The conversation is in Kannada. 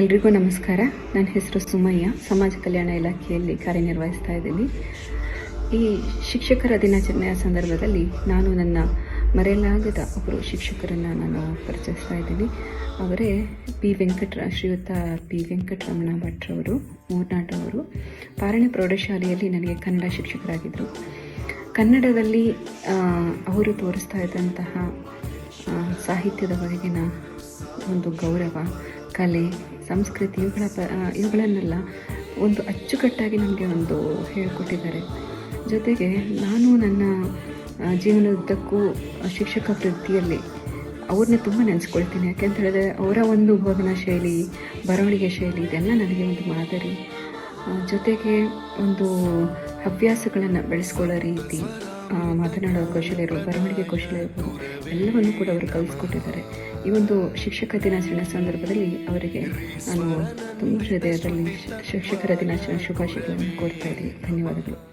ಎಲ್ರಿಗೂ ನಮಸ್ಕಾರ. ನನ್ನ ಹೆಸರು ಸುಮಯ್ಯ. ಸಮಾಜ ಕಲ್ಯಾಣ ಇಲಾಖೆಯಲ್ಲಿ ಕಾರ್ಯನಿರ್ವಹಿಸ್ತಾ ಇದ್ದೀನಿ. ಈ ಶಿಕ್ಷಕರ ದಿನಾಚರಣೆಯ ಸಂದರ್ಭದಲ್ಲಿ ನಾನು ನನ್ನ ಮರೆಯಲಾಗದ ಒಬ್ಬರು ಶಿಕ್ಷಕರನ್ನು ನಾನು ಪರಿಚಯಿಸ್ತಾ ಇದ್ದೀನಿ. ಅವರೇ ಪಿ. ವೆಂಕಟ ಶ್ರೀಯುತ ಪಿ. ವೆಂಕಟರಮಣ ಭಟ್ರವರು ಮೂರ್ನಾಟವರು ಪಾರಣೆ ಪ್ರೌಢಶಾಲೆಯಲ್ಲಿ ನನಗೆ ಕನ್ನಡ ಶಿಕ್ಷಕರಾಗಿದ್ದರು. ಕನ್ನಡದಲ್ಲಿ ಅವರು ತೋರಿಸ್ತಾ ಇದ್ದಂತಹ ಸಾಹಿತ್ಯದ ಬಗೆಗಿನ ಒಂದು ಗೌರವ ಕಲೆ, ಸಂಸ್ಕೃತಿ ಇವುಗಳ ಇವುಗಳನ್ನೆಲ್ಲ ಒಂದು ಅಚ್ಚುಕಟ್ಟಾಗಿ ನಮಗೆ ಒಂದು ಹೇಳಿಕೊಟ್ಟಿದ್ದಾರೆ. ಜೊತೆಗೆ ನಾನು ನನ್ನ ಜೀವನದುದ್ದಕ್ಕೂ ಶಿಕ್ಷಕ ವೃತ್ತಿಯಲ್ಲಿ ಅವ್ರನ್ನ ತುಂಬ ನೆನೆಸ್ಕೊಳ್ತೀನಿ. ಯಾಕೆಂತ ಹೇಳಿದ್ರೆ ಅವರ ಒಂದು ಬೋಧನಾ ಶೈಲಿ, ಬರವಣಿಗೆ ಶೈಲಿ ಇದೆಲ್ಲ ನನಗೆ ಒಂದು ಮಾದರಿ. ಜೊತೆಗೆ ಒಂದು ಹವ್ಯಾಸಗಳನ್ನು ಬೆಳೆಸ್ಕೊಳ್ಳೋ ರೀತಿ ಮಾತನಾಡೋ ಕೌಶಲ್ಯ ಇರ್ಬೋದು, ಬರವಣಿಗೆ ಕೌಶಲ್ಯ ಇರ್ಬೋದು ಎಲ್ಲವನ್ನು ಕೂಡ ಅವರು ಕಲಿಸ್ಕೊಟ್ಟಿದ್ದಾರೆ. ಈ ಒಂದು ಶಿಕ್ಷಕ ದಿನಾಚರಣೆ ಸಂದರ್ಭದಲ್ಲಿ ಅವರಿಗೆ ನಾನು ತುಂಬ ಹೃದಯದಲ್ಲಿ ಶಿಕ್ಷಕರ ದಿನಾಚರಣೆ ಶುಭಾಶಯಗಳನ್ನು ಕೋರ್ತಾ ಇದ್ದೀನಿ. ಧನ್ಯವಾದಗಳು.